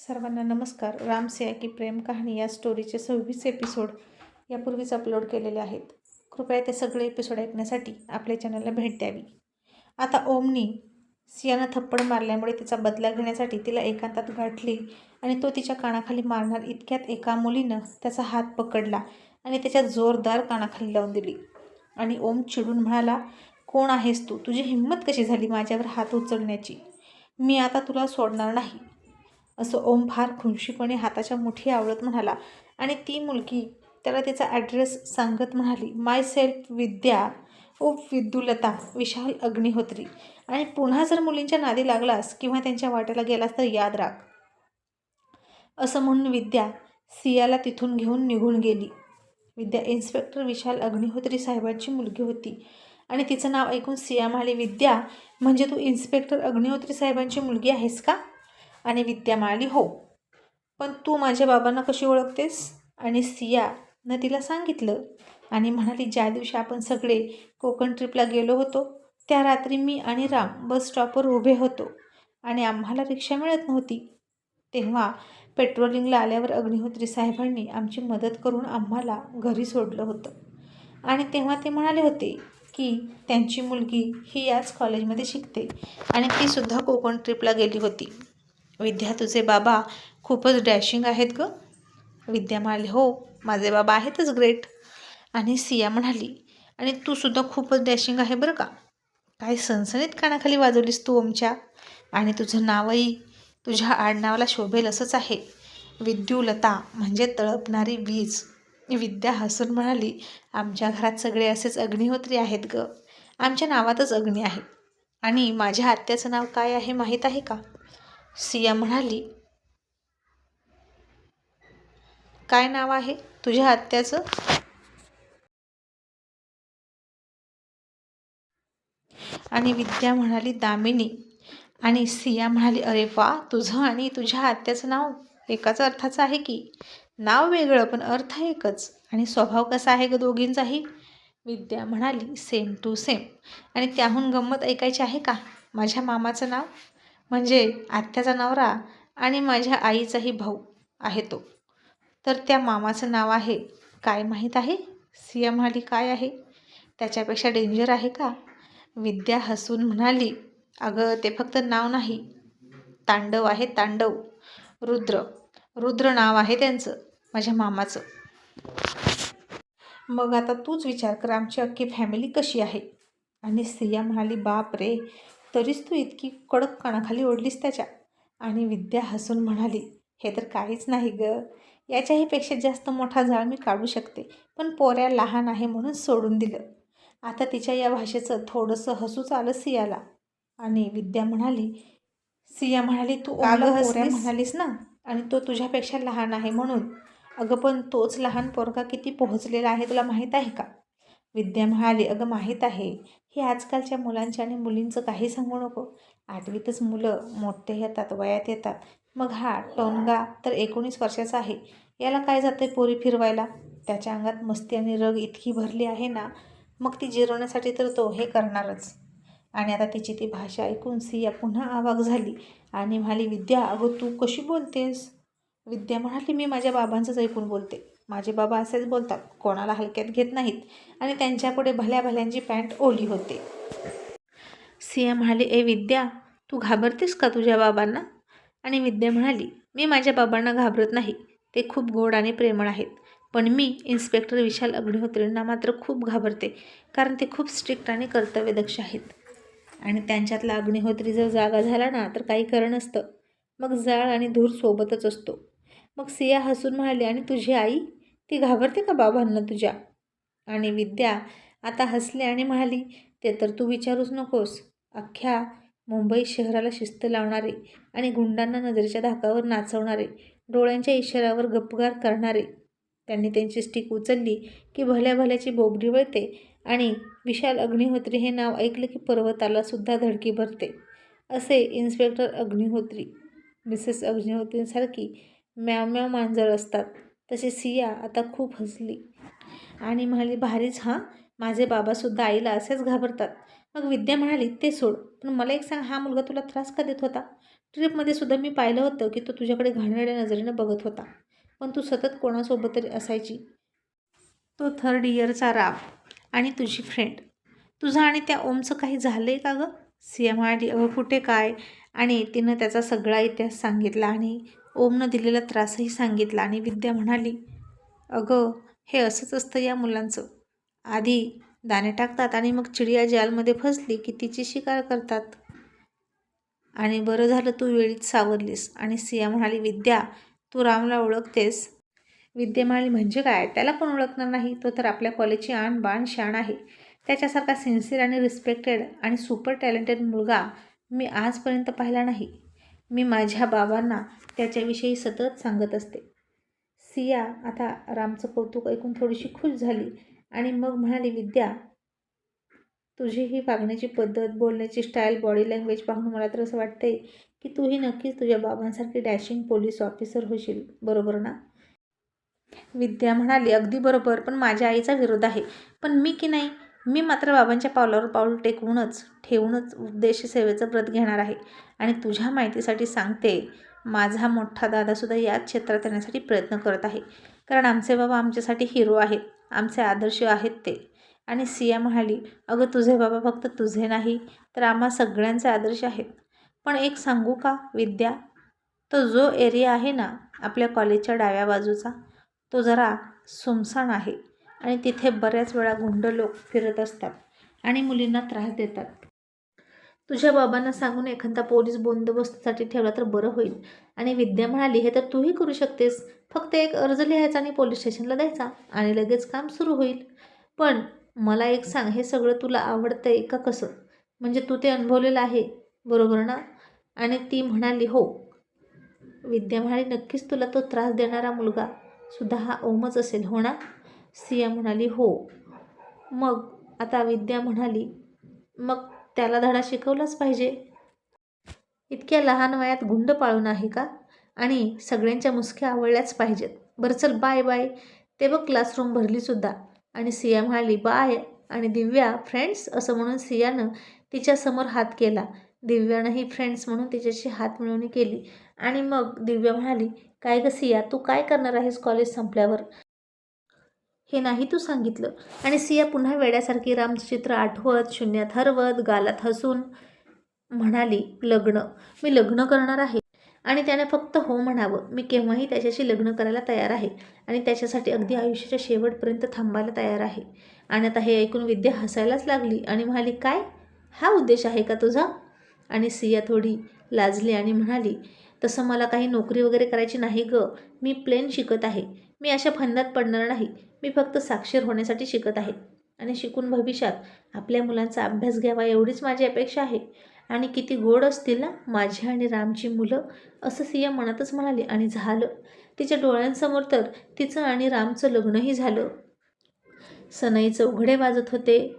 सर्वांना नमस्कार. रामसिया की प्रेम कहाणी या स्टोरीचे सव्वीस एपिसोड यापूर्वीच अपलोड केलेले आहेत. कृपया ते सगळे एपिसोड ऐकण्यासाठी आपल्या चॅनलला भेट द्यावी. आता ओमनी सियानं थप्पड मारल्यामुळे तिचा बदला घेण्यासाठी तिला एकांतात गाठली आणि तो तिच्या कानाखाली मारणार इतक्यात एका मुलीनं त्याचा हात पकडला आणि त्याच्या जोरदार कानाखाली लावून दिली. आणि ओम चिडून म्हणाला कोण आहेस तू? तुझी हिंमत कशी झाली माझ्यावर हात उचलण्याची? मी आता तुला सोडणार नाही. असं ओम फार खुनशीपणे हाताच्या मुठी आवळत म्हणाला. आणि ती मुलगी त्याला तिचा ॲड्रेस सांगत म्हणाली माय सेल्फ विद्या ओ विद्युलता विशाल अग्निहोत्री. आणि पुन्हा जर मुलींच्या नादी लागलास किंवा त्यांच्या वाट्याला गेलास तर याद राख. असं म्हणून विद्या सियाला तिथून घेऊन निघून गेली. विद्या इन्स्पेक्टर विशाल अग्निहोत्री साहेबांची मुलगी होती. आणि तिचं नाव ऐकून सिया म्हणाली विद्या म्हणजे तू इन्स्पेक्टर अग्निहोत्री साहेबांची मुलगी आहेस का? आणि विद्या म्हणाली हो. पण तू माझ्या बाबांना कशी ओळखतेस? आणि सियानं तिला सांगितलं? आणि म्हणाली ज्या दिवशी आपण सगळे कोकण ट्रिपला गेलो होतो त्या रात्री मी आणि राम बस स्टॉपवर उभे होतो. आणि आम्हाला रिक्षा मिळत नव्हती. तेव्हा पेट्रोलिंगला आल्यावर अग्निहोत्री साहेबांनी आमची मदत करून आम्हाला घरी सोडलं होतं. आणि तेव्हा ते म्हणाले होते की त्यांची मुलगी ही याच कॉलेजमध्ये शिकते आणि तीसुद्धा कोकण ट्रिपला गेली होती. विद्या तुझे बाबा खूपच डॅशिंग आहेत ग. विद्या म्हणाली हो माझे बाबा आहेतच ग्रेट. आणि सिया म्हणाली आणि तू सुद्धा खूपच डॅशिंग आहे बरं का? काय सणसणीत कानाखाली वाजवलीस तू आमच्या आणि तुझं नावही तुझ्या आडनावाला शोभेल असंच आहे. विद्युलता म्हणजे तळपणारी वीज. विद्या हसून म्हणाली आमच्या घरात सगळे असेच अग्निहोत्री आहेत ग. आमच्या नावातच अग्नी आहे. आणि माझ्या आत्याचं नाव काय आहे माहीत आहे का? सिया म्हणाली काय नाव आहे तुझ्या आत्याचं? आणि विद्या म्हणाली दामिनी. आणि सिया म्हणाली अरे वा तुझं आणि तुझ्या आत्याचं नाव एकाच अर्थाचं आहे की? नाव वेगळं पण अर्थ एकच. आणि स्वभाव कसा आहे ग दोघींचाही? विद्या म्हणाली सेम टू सेम. आणि त्याहून गंमत ऐकायची आहे का? माझ्या मामाचं नाव म्हणजे आत्याचा नवरा आणि माझ्या आईचाही भाऊ आहे तो. तर त्या मामाचं नाव आहे काय माहीत आहे? सिया म्हणाली काय आहे? त्याच्यापेक्षा डेंजर आहे का? विद्या हसून म्हणाली अगं ते फक्त नाव नाही. तांडव आहे तांडव. रुद्र. रुद्र नाव आहे त्यांचं माझ्या मामाचं. मग आता तूच विचार कर आमची अख्खी फॅमिली कशी आहे? आणि सिया म्हणाली बाप रे तरीच तू इतकी कडक कानाखाली ओढलीस त्याच्या. आणि विद्या हसून म्हणाली हे तर काहीच नाही ग. याच्याही पेक्षा जास्त मोठा जाळ मी काढू शकते. पण पोऱ्या लहान आहे म्हणून सोडून दिलं. आता तिच्या या भाषेचं थोडंसं हसूच आलं सियाला. आणि विद्या म्हणाली सिया म्हणाली तू अगं हसऱ्या म्हणालीस ना. आणि तो तुझ्यापेक्षा लहान आहे म्हणून. अगं पण तोच लहान पोरगा किती पोहोचलेला आहे तुला माहीत आहे का? विद्या म्हणाली अगं माहीत आहे हे आजकालच्या मुलांच्या आणि मुलींचं काही सांगू नको. आठवीतच मुलं मोठे येतात वयात येतात. मग हा टोनगा तर एकोणीस वर्षाचा आहे. याला काय जाते पोरी फिरवायला? त्याच्या अंगात मस्ती आणि रग इतकी भरली आहे ना मग ती जिरवण्यासाठी तर तो हे करणारच. आणि आता तिची ती भाषा ऐकून सिया पुन्हा आवाक झाली आणि म्हणाली विद्या अगं तू कशी बोलतेस? विद्या म्हणाली मी माझ्या बाबांचंच ऐकून बोलते. माझे बाबा असेच बोलतात कोणाला हलक्यात घेत नाहीत आणि त्यांच्यापुढे भल्या भल्यांची पॅन्ट ओली होते. सिया म्हणाली ए विद्या तू घाबरतेस का तुझ्या बाबांना? आणि विद्या म्हणाली मी माझ्या बाबांना घाबरत नाही ते खूप गोड आणि प्रेमळ आहेत पण मी इन्स्पेक्टर विशाल अग्निहोत्रींना मात्र खूप घाबरते कारण ते खूप स्ट्रिक्ट आणि कर्तव्यदक्ष आहेत. आणि त्यांच्यातला अग्निहोत्री जर जागा झाला ना तर काही कारण नसतं मग जाळ आणि धूर सोबतच असतो. मग सिया हसून म्हणाली आणि तुझी आई? ती घाबरते का बाबांना तुझ्या? आणि विद्या आता हसले आणि म्हणाली ते तर तू विचारूच नकोस. अख्ख्या मुंबई शहराला शिस्त लावणारे आणि गुंडांना नजरेच्या धाकावर नाचवणारे डोळ्यांच्या इशाऱ्यावर गपगार करणारे. त्यांनी त्यांची स्टिक उचलली की भल्या भल्याची बोबडी वळते आणि विशाल अग्निहोत्री हे नाव ऐकलं की पर्वताला सुद्धा धडकी भरते. असे इन्स्पेक्टर अग्निहोत्री मिसेस अग्निहोत्रींसारखी म्याव म्याव मांजर असतात. तशी सिया आता खूप हसली. आणि म्हणाली भारीच हां. माझे बाबासुद्धा आईला असेच घाबरतात. मग विद्या म्हणाली ते सोड. पण मला एक सांग हा मुलगा तुला त्रास का देत होता? ट्रिपमध्ये सुद्धा मी पाहिलं होतं की तो तुझ्याकडे घाणेरड्या नजरेनं बघत होता. पण तू सतत कोणासोबत तरी असायची. तो थर्ड इयरचा राव आणि तुझी फ्रेंड तुझं आणि त्या ओमचं काही झालं आहे का गं? सिया म्हणाली अगं कुठे काय? आणि तिनं त्याचा सगळा इतिहास सांगितला आणि ओमनं दिलेला त्रासही सांगितला आणि विद्या म्हणाली अगं हे असंच असतं या मुलांचं. आधी दाणे टाकतात आणि मग चिडिया जालमध्ये फसली की तिची शिकार करतात. आणि बरं झालं तू वेळीच सावरलीस. आणि सिया म्हणाली विद्या तू रामला ओळखतेस? विद्या म्हणाली म्हणजे काय? त्याला कोण ओळखणार नाही? तो तर आपल्या कॉलेजची आण बाण शाण आहे. त्याच्यासारखा सिन्सिअर आणि रिस्पेक्टेड आणि सुपर टॅलेंटेड मुलगा मी आजपर्यंत पाहिला नाही. मी माझ्या बाबांना त्याच्याविषयी सतत सांगत असते. सिया आता रामचं कौतुक ऐकून थोडीशी खुश झाली आणि मग म्हणाली विद्या तुझी ही वागण्याची पद्धत बोलण्याची स्टाईल बॉडी लँग्वेज पाहून मला तर असं वाटतंय की तूही नक्कीच तुझ्या बाबांसारखी डॅशिंग पोलीस ऑफिसर होशील बरोबर ना? विद्या म्हणाली अगदी बरोबर पण माझ्या आईचा विरोध आहे. पण मी की नाही? मी मात्र बाबांच्या पावलावर पाऊल टेकवूनच ठेवूनच उद्देश सेवेचं व्रत घेणार आहे आणि तुझ्या माहितीसाठी सांगते माझा मोठा दादासुद्धा याच क्षेत्रात येण्यासाठी प्रयत्न करत आहे. कारण आमचे बाबा आमच्यासाठी हिरो आहेत. आमचे आदर्श आहेत ते. आणि सिया म्हणाली अगं तुझे बाबा फक्त तुझे नाही तर आम्हा सगळ्यांचे आदर्श आहेत. पण एक सांगू का विद्या? तो जो एरिया आहे ना आपल्या कॉलेजच्या डाव्या बाजूचा तो जरा सुमसाण आहे. आणि तिथे बऱ्याच वेळा गुंड लोक फिरत असतात आणि मुलींना त्रास देतात. तुझ्या बाबांना सांगून एखादा पोलीस बंदोबस्तासाठी ठेवला तर बरं होईल. आणि विद्या म्हणाली हे तर तूही करू शकतेस. फक्त एक अर्ज लिहायचा आणि पोलीस स्टेशनला द्यायचा आणि लगेच काम सुरू होईल. पण मला एक सांग हे सगळं तुला आवडतंय का कसं? म्हणजे तू ते अनुभवलेलं आहे बरोबर ना? आणि ती म्हणाली हो. विद्या म्हणाली नक्कीच तुला तो त्रास देणारा मुलगा सुद्धा हा ओमच असेल हो ना? सिया म्हणाली हो. मग आता विद्या म्हणाली मग त्याला धडा शिकवलाच पाहिजे. इतक्या लहान वयात गुंड पाळून आहे का? आणि सगळ्यांच्या मुसक्या आवडल्याच पाहिजेत. बरं चल बाय बाय. ते बघ क्लासरूम भरलीसुद्धा आणि सिया म्हणाली बाय. आणि दिव्या फ्रेंड्स? असं म्हणून सियानं तिच्यासमोर हात केला. दिव्यानंही फ्रेंड्स म्हणून तिच्याशी हात मिळवणी केली. आणि मग दिव्या म्हणाली काय गं सिया तू काय करणार आहेस कॉलेज संपल्यावर? हे नाही तू सांगितलं. आणि सिया पुन्हा वेड्यासारखी रामचं चित्र आठवत शून्यात हरवत गालात हसून म्हणाली लग्न. मी लग्न करणार आहे. आणि त्याने फक्त हो म्हणावं. मी केव्हाही त्याच्याशी लग्न करायला तयार आहे. आणि त्याच्यासाठी अगदी आयुष्याच्या शेवटपर्यंत थांबायला तयार आहे. आणि आता हे ऐकून विद्या हसायलाच लागली आणि म्हणाली काय? हा उद्देश आहे का तुझा? आणि सिया थोडी लाजली आणि म्हणाली तसं मला काही नोकरी वगैरे करायची नाही गं. मी प्लेन शिकत आहे. मी अशा फंदात पडणार नाही. मी फक्त साक्षर होण्यासाठी शिकत आहे. आणि शिकून भविष्यात आपल्या मुलांचा अभ्यास घ्यावा एवढीच माझी अपेक्षा आहे. आणि किती गोड असतील ना माझी आणि रामची मुलं असं सिया मनातच म्हणाली आणि झालं. तिच्या डोळ्यांसमोर तर तिचं आणि रामचं लग्नही झालं. सनईचं उघडे वाजत होते.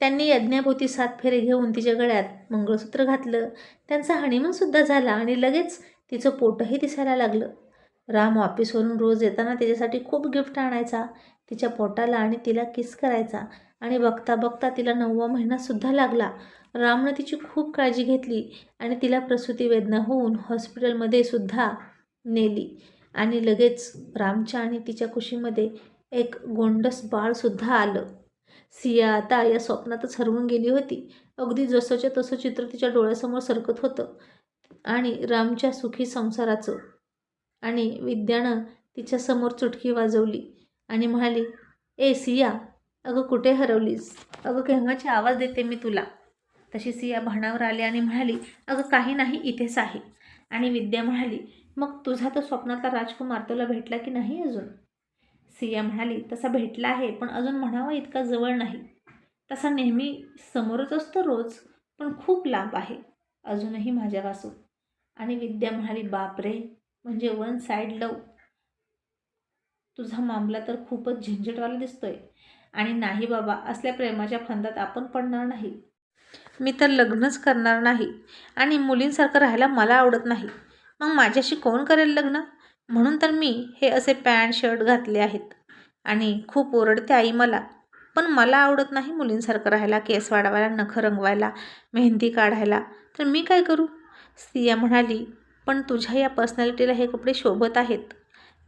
त्यांनी यज्ञाभोवती सात फेरे घेऊन तिच्या गळ्यात मंगळसूत्र घातलं. त्यांचा हनीमूनसुद्धा झाला आणि लगेच तिचं पोटही दिसायला लागलं. राम ऑफिसवरून रोज येताना तिच्यासाठी खूप गिफ्ट आणायचा. तिच्या पोटाला आणि तिला किस करायचा. आणि बघता बघता तिला नववा महिनासुद्धा लागला. रामनं तिची खूप काळजी घेतली आणि तिला प्रसूती वेदना होऊन हॉस्पिटलमध्ये सुद्धा नेली. आणि लगेच रामच्या आणि तिच्या कुशीमध्ये एक गोंडस बाळसुद्धा आलं. सिया आता या स्वप्नातच हरवून गेली होती. अगदी जसंच्या तसं चित्र तिच्या डोळ्यासमोर सरकत होतं. आणि रामच्या सुखी संसाराचं आणि विद्यानं तिच्यासमोर चुटकी वाजवली आणि म्हणाली ए सिया अगं कुठे हरवलीस? अगं केव्हाची आवाज देते मी तुला? तशी सिया भाणावर आली आणि म्हणाली अगं काही नाही इथेच आहे. आणि विद्या म्हणाली मग तुझा तो स्वप्नातला राजकुमार तुला भेटला की नाही अजून? सिया म्हणाली तसा भेटला आहे पण अजून म्हणावा इतका जवळ नाही. तसा नेहमी समोरच असतो रोज पण खूप लांब आहे अजूनही माझ्यापासून. आणि विद्या म्हणाली बापरे! म्हणजे वन साईड लव. तुझा मामला तर खूपच झंझटवाला दिसतोय. आणि नाही बाबा असल्या प्रेमाच्या फंदात आपण पडणार नाही. मी तर लग्नच करणार नाही. आणि मुलींसारखं राहायला मला आवडत नाही. मग माझ्याशी कोण करेल लग्न? म्हणून तर मी हे असे पॅन्ट शर्ट घातले आहेत. आणि खूप ओरडते आई मला. पण मला आवडत नाही मुलींसारखं राहायला केस वाढवायला नखं रंगवायला मेहंदी काढायला. तर मी काय करू? सिया म्हणाली पण तुझ्या या पर्सनॅलिटीला हे कपडे शोभत आहेत.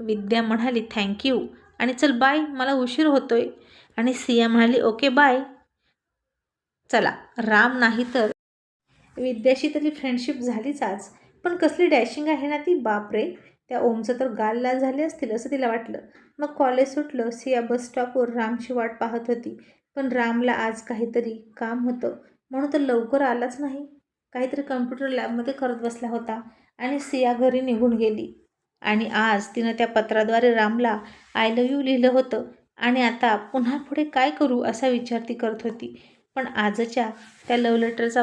विद्या म्हणाली थँक्यू आणि चल बाय मला उशीर होतोय. आणि सिया म्हणाली ओके बाय चला. राम नाही तर विद्याशी तरी फ्रेंडशिप झालीच आज. पण कसली डॅशिंग आहे ना ती बापरे. त्या ओमचं तर गाल लाल झाले असतील असं तिला वाटलं. मग कॉलेज सुटलं सिया बस स्टॉपवर रामची वाट पाहत होती. पण रामला आज काहीतरी काम होतं. म्हणून तर लवकर आलाच नाही. काहीतरी कम्प्युटर लॅबमध्ये करत बसला होता. आणि सिया घरी निघून गेली. आणि आज तिनं त्या पत्राद्वारे रामला आय लव यू लिहिलं होतं. आणि आता पुन्हा पुढे काय करू असा विचार ती करत होती. पण आजच्या त्या लव्ह लेटरचा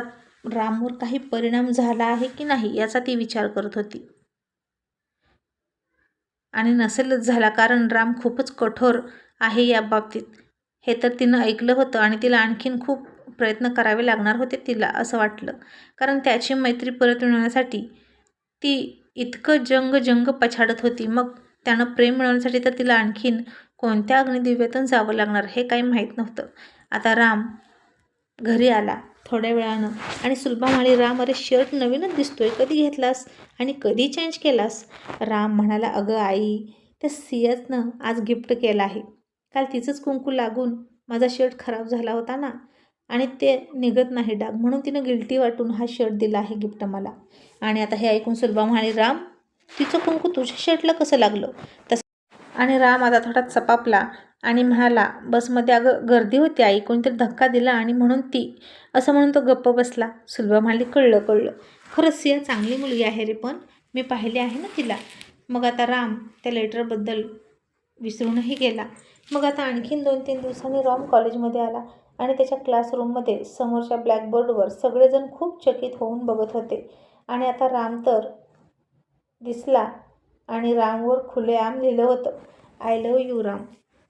रामवर काही परिणाम झाला आहे की नाही याचा ती विचार करत होती. आणि नसेलच झाला कारण राम खूपच कठोर आहे या बाबतीत. हे तर तिनं ऐकलं होतं आणि तिला आणखीन खूप प्रयत्न करावे लागणार होते तिला असं वाटलं. कारण त्याची मैत्री परत मिळवण्यासाठी ती इतकं जंग जंग पछाडत होती. मग त्यानं प्रेम मिळवण्यासाठी तर तिला आणखीन कोणत्या अग्निदिव्यातून जावं लागणार हे काही माहीत नव्हतं. आता राम घरी आला थोड्या वेळानं आणि सुलभा म्हणाली राम अरे शर्ट नवीनच दिसतोय. कधी घेतलास आणि कधी चेंज केलास? राम म्हणाला अगं आई त्या सियातनं आज गिफ्ट केलं आहे. काल तिचंच कुंकू लागून माझा शर्ट खराब झाला होता ना. आणि ते निघत नाही डाग. म्हणून तिनं गिल्टी वाटून हा शर्ट दिला आहे गिफ्ट मला. आणि आता हे ऐकून सुलभा म्हणाली राम तिचं कुंकू तुझ्या शर्टला कसं लागलं? तसं आणि राम आता थोडा चपापला आणि म्हणाला बसमध्ये अगं गर्दी होती आई कोणीतरी धक्का दिला आणि म्हणून ती. असं म्हणून तो गप्प बसला. सुलभा म्हणाली कळलं कळलं. खरंच सिया चांगली मुलगी आहे रे पण. मी पाहिले आहे ना तिला. मग आता राम त्या लेटरबद्दल विसरूनही गेला. मग आता आणखीन दोन तीन दिवसांनी राम कॉलेजमध्ये आला. आणि त्याच्या क्लासरूममध्ये समोरच्या ब्लॅकबोर्डवर सगळेजण खूप चकित होऊन बघत होते. आणि आता राम तर दिसला आणि रामवर खुलेआम लिहिलं होतं I love you Ram.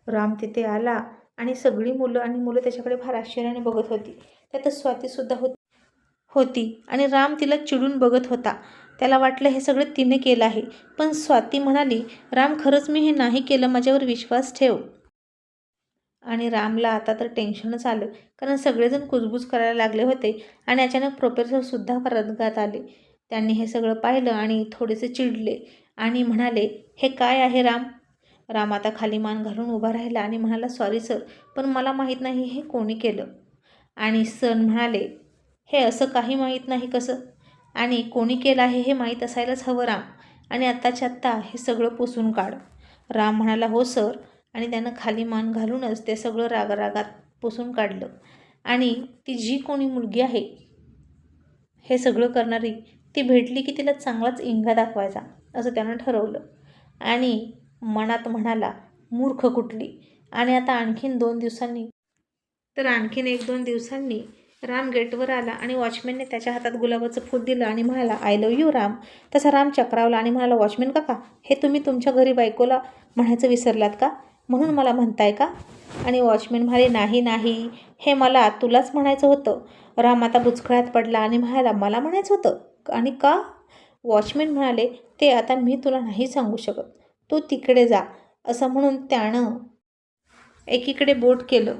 Ram तिथे आला आणि सगळी मुलं आणि मुलं त्याच्याकडे फार आश्चर्याने बघत होती. त्यातच स्वातीसुद्धा होती. होती आणि राम तिला चिडून बघत होता. त्याला वाटलं हे सगळं तिने केलं आहे. पण स्वाती म्हणाली राम खरंच मी हे नाही केलं माझ्यावर विश्वास ठेव. आणि रामला आता तर टेन्शनच आलं. कारण सगळेजण कुजबूज करायला लागले होते आणि अचानक प्रोफेसरसुद्धा परदगात आले. त्यांनी हे सगळं पाहिलं आणि थोडेसे चिडले आणि म्हणाले हे काय आहे राम? राम आता खाली मान घालून उभा राहिला आणि म्हणाला सॉरी सर पण मला माहीत नाही हे कोणी केलं. आणि सर म्हणाले हे असं काही माहीत नाही कसं? आणि कोणी केलं आहे हे माहीत असायलाच हवं राम. आणि आत्ताच्या आत्ता हे सगळं पुसून काढ. राम म्हणाला हो सर आणि त्यानं खाली मान घालूनच ते सगळं रागारागात पुसून काढलं. आणि ती जी कोणी मुलगी आहे हे सगळं करणारी ती भेटली की तिला चांगलाच इंगा दाखवायचा असं त्यानं ठरवलं. आणि मनात म्हणाला मूर्ख कुठली? आणि आता आणखीन दोन दिवसांनी तर आणखीन एक दोन दिवसांनी राम गेटवर आला आणि वॉचमॅनने त्याच्या हातात गुलाबाचं फूल दिलं आणि म्हणाला आय लव यू राम. तसा राम चक्रावला आणि म्हणाला वॉचमॅन काका हे तुम्ही तुमच्या घरी बायकोला म्हणायचं विसरलात का? म्हणून मला म्हणताय का? आणि वॉचमॅन म्हणाले नाही नाही. हे मला तुलाच म्हणायचं होतं. राम आता बुचखळ्यात पडला आणि म्हणाला मला म्हणायचं होतं? आणि का? वॉचमॅन म्हणाले ते आता मी तुला नाही सांगू शकत. तू तिकडे जा. असं म्हणून त्यानं एकीकडे बोट केलं.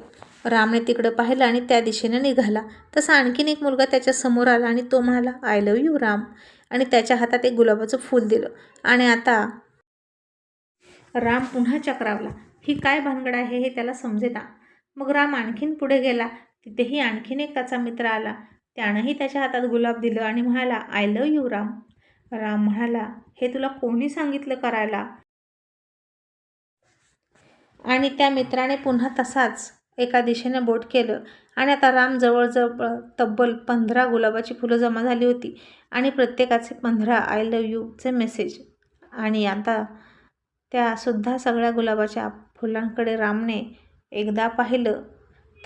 रामने तिकडं पाहिलं आणि त्या दिशेने निघाला. तसा आणखीन एक मुलगा त्याच्यासमोर आला आणि तो म्हणाला आय लव यू राम. आणि त्याच्या हातात एक गुलाबाचं फूल दिलं. आणि आता राम पुन्हा चक्रावला. ही काय भानगड आहे हे त्याला समजेना मग राम आणखीन पुढे गेला. तिथेही आणखीन एक त्याचा मित्र आला. त्यानंही त्याच्या हातात गुलाब दिलं आणि म्हणाला I love you Ram. Ram म्हणाला हे तुला कोणी सांगितलं करायला? आणि त्या मित्राने पुन्हा तसाच एका दिशेने बोट केलं. आणि आता राम जवळजवळ तब्बल पंधरा गुलाबाची फुलं जमा झाली होती. आणि प्रत्येकाचे पंधरा आय लव यूचे मेसेज आणि आता त्यासुद्धा सगळ्या गुलाबाच्या फुलांकडे रामने एकदा पाहिलं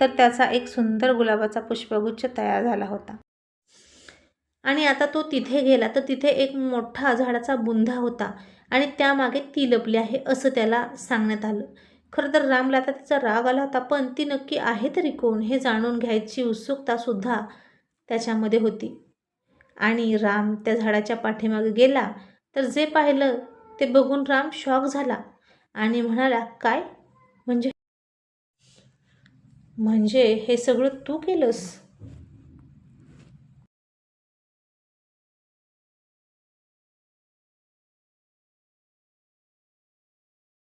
तर त्याचा एक सुंदर गुलाबाचा पुष्पगुच्छ तयार झाला होता. आणि आता तो तिथे गेला तर तिथे एक मोठा झाडाचा बुंधा होता आणि त्यामागे ती लपली आहे असं त्याला सांगण्यात आलं. खरं तर रामला आता तिचा राग आला होता पण ती नक्की आहे तरी कोण हे जाणून घ्यायची उत्सुकतासुद्धा त्याच्यामध्ये होती. आणि राम त्या झाडाच्या पाठीमागे गेला तर जे पाहिलं ते बघून राम शॉक झाला. आणि म्हणाला काय? म्हणजे? म्हणजे हे सगळं तू केलंस.